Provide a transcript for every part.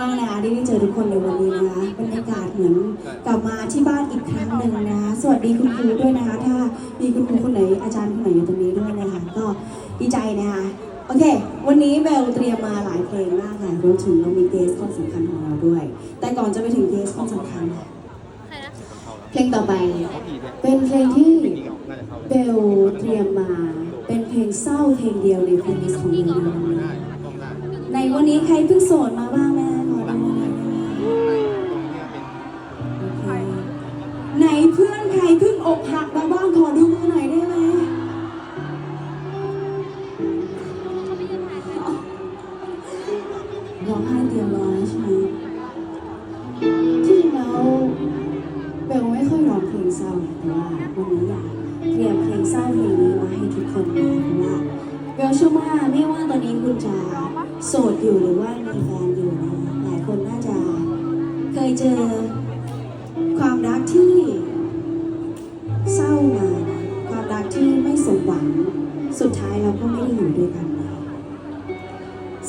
มากนะคะที่ได้เจอทุกคนในวันนี้นะคะบรรยากาศเหมือนกลับมาที่บ้านอีกครั้งหนึ่งนะสวัสดีคุณครูด้วยนะคะ ถ้ามีคุณครูคนไหนอาจารย์คนไหนอยู่ตรงนี้ด้วยนะคะ ก็ดีใจนะคะโอเค วันนี้เบลเตรียมมาหลายเพลงมากค่ะรวมถึงเรามีเกสคนสำคัญของเราด้วย แต่ก่อนจะไปถึงเกสคนสำคัญเพลงต่อไป เป็นเพลงที่เบลเตรียมมาเป็นเพลงเศร้าเพลงเดียวในเพลงลิสของเบลในวันนี้ใครเพิ่งโสดมาบ้าง เศร้าแต่ว่าวันนี้อยากเตรียมเพลงเศร้าเพลงนี้มาให้ทุกคนฟังเพราะว่าเบลเชื่อว่าไม่ว่าตอนนี้คุณจะโสดอยู่หรือว่ามีแฟนอยู่นะหลายคนน่าจะเคยเจอความรักที่เศร้ามานะความรักที่ไม่สมหวังสุดท้ายเราก็ไม่ได้อยู่ด้วยกัน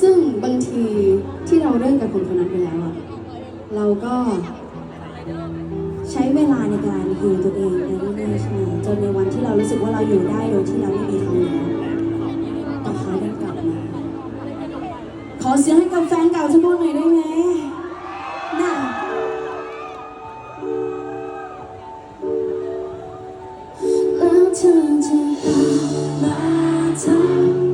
ซึ่งบางทีที่เราเลิกกับคนคนนั้นไปแล้วอะเราก็ ใช้เวลาในการฮิวตัวเองไปเรื่อยๆใช่ไหมจนในวันที่เรารู้สึกว่าเราอยู่ได้โดยที่เราไม่มีเขาแล้วแต่เขาได้กลับมาขอเสียงให้กับแฟนเก่าทั้งหมดหน่อยได้ไหมน่ะแล้วเธอจะกลับมาทำ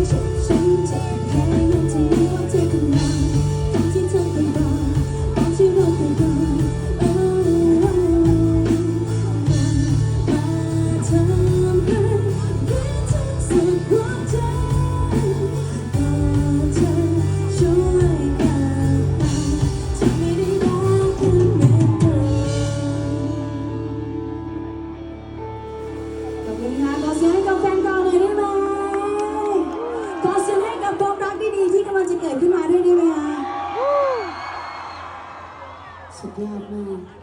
一直 จะเ